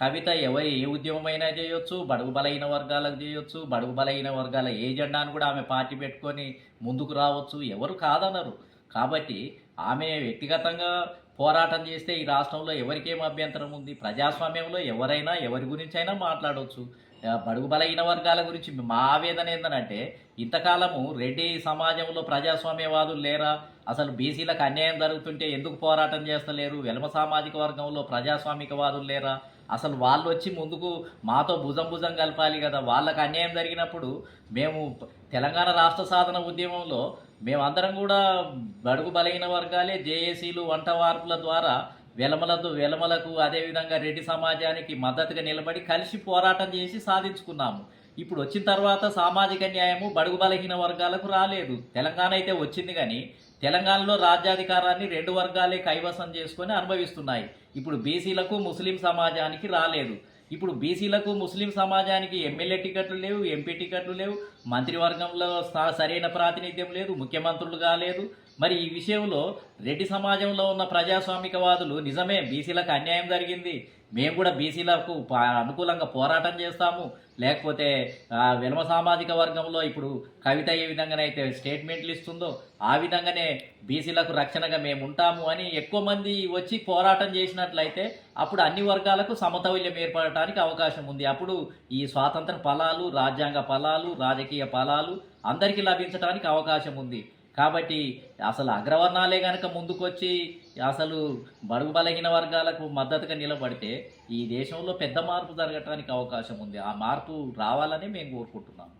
కవిత ఎవరి ఏ ఉద్యమమైనా చేయొచ్చు బడుగు బలహీన వర్గాలకు చేయొచ్చు బడుగు బలహీన వర్గాల ఏజెండాను కూడా ఆమె పార్టీ పెట్టుకొని ముందుకు రావచ్చు ఎవరు కాదనరు కాబట్టి ఆమె వ్యక్తిగతంగా పోరాటం చేస్తే ఈ రాష్ట్రంలో ఎవరికేం అభ్యంతరం ఉంది? ప్రజాస్వామ్యంలో ఎవరైనా ఎవరి గురించి అయినా మాట్లాడవచ్చు బడుగు బలహీన వర్గాల గురించి మా ఆవేదన ఏంటంటే ఇంతకాలము రెడ్డి సమాజంలో ప్రజాస్వామ్యవాదులు లేరా? అసలు బీసీలకు అన్యాయం జరుగుతుంటే ఎందుకు పోరాటం చేస్తలేరు? వెలమ సామాజిక వర్గంలో ప్రజాస్వామికవాదులు లేరా? అసలు వాళ్ళు వచ్చి ముందుకు మాతో భుజం భుజం కలపాలి కదా. వాళ్ళకు అన్యాయం జరిగినప్పుడు మేము తెలంగాణ రాష్ట్ర సాధన ఉద్యమంలో మేమందరం కూడా బడుగు బలహీన వర్గాలే జేఏసీలు వంట వార్పుల ద్వారా వెలమలతో వెలమలకు అదేవిధంగా రెడ్డి సమాజానికి మద్దతుగా నిలబడి కలిసి పోరాటం చేసి సాధించుకున్నాము. ఇప్పుడు వచ్చిన తర్వాత సామాజిక న్యాయము బడుగు బలహీన వర్గాలకు రాలేదు. తెలంగాణ అయితే వచ్చింది కానీ తెలంగాణలో రాజ్యాధికారాన్ని రెండు వర్గాలే కైవసం చేసుకొని అనుభవిస్తున్నాయి. ఇప్పుడు బీసీలకు ముస్లిం సమాజానికి రాలేదు. ఇప్పుడు బీసీలకు ముస్లిం సమాజానికి ఎమ్మెల్యే టికెట్లు లేవు ఎంపీ టికెట్లు లేవు మంత్రివర్గంలో సరైన ప్రాతినిధ్యం లేదు ముఖ్యమంత్రులు కాలేదు. మరి ఈ విషయంలో రెడ్డి సమాజంలో ఉన్న ప్రజాస్వామికవాదులు నిజమే బీసీలకు అన్యాయం జరిగింది. మేము కూడా బీసీలకు అనుకూలంగా పోరాటం చేస్తాము. లేకపోతే విలమ సామాజిక వర్గంలో ఇప్పుడు కవిత ఏ విధంగానైతే స్టేట్మెంట్లు ఇస్తుందో ఆ విధంగానే బీసీలకు రక్షణగా మేము ఉంటాము అని ఎక్కువ మంది వచ్చి పోరాటం చేసినట్లయితే అప్పుడు అన్ని వర్గాలకు సమతౌల్యం ఏర్పడటానికి అవకాశం ఉంది. అప్పుడు ఈ స్వాతంత్ర ఫలాలు రాజ్యాంగ ఫలాలు రాజకీయ ఫలాలు అందరికీ లభించడానికి అవకాశం ఉంది. కాబట్టి అసలు అగ్రవర్ణాలే కనుక ముందుకొచ్చి అసలు బడుగు బలహీన వర్గాలకు మద్దతుగా నిలబడితే ఈ దేశంలో పెద్ద మార్పు జరగటానికి అవకాశం ఉంది. ఆ మార్పు రావాలని మేము కోరుకుంటున్నాం.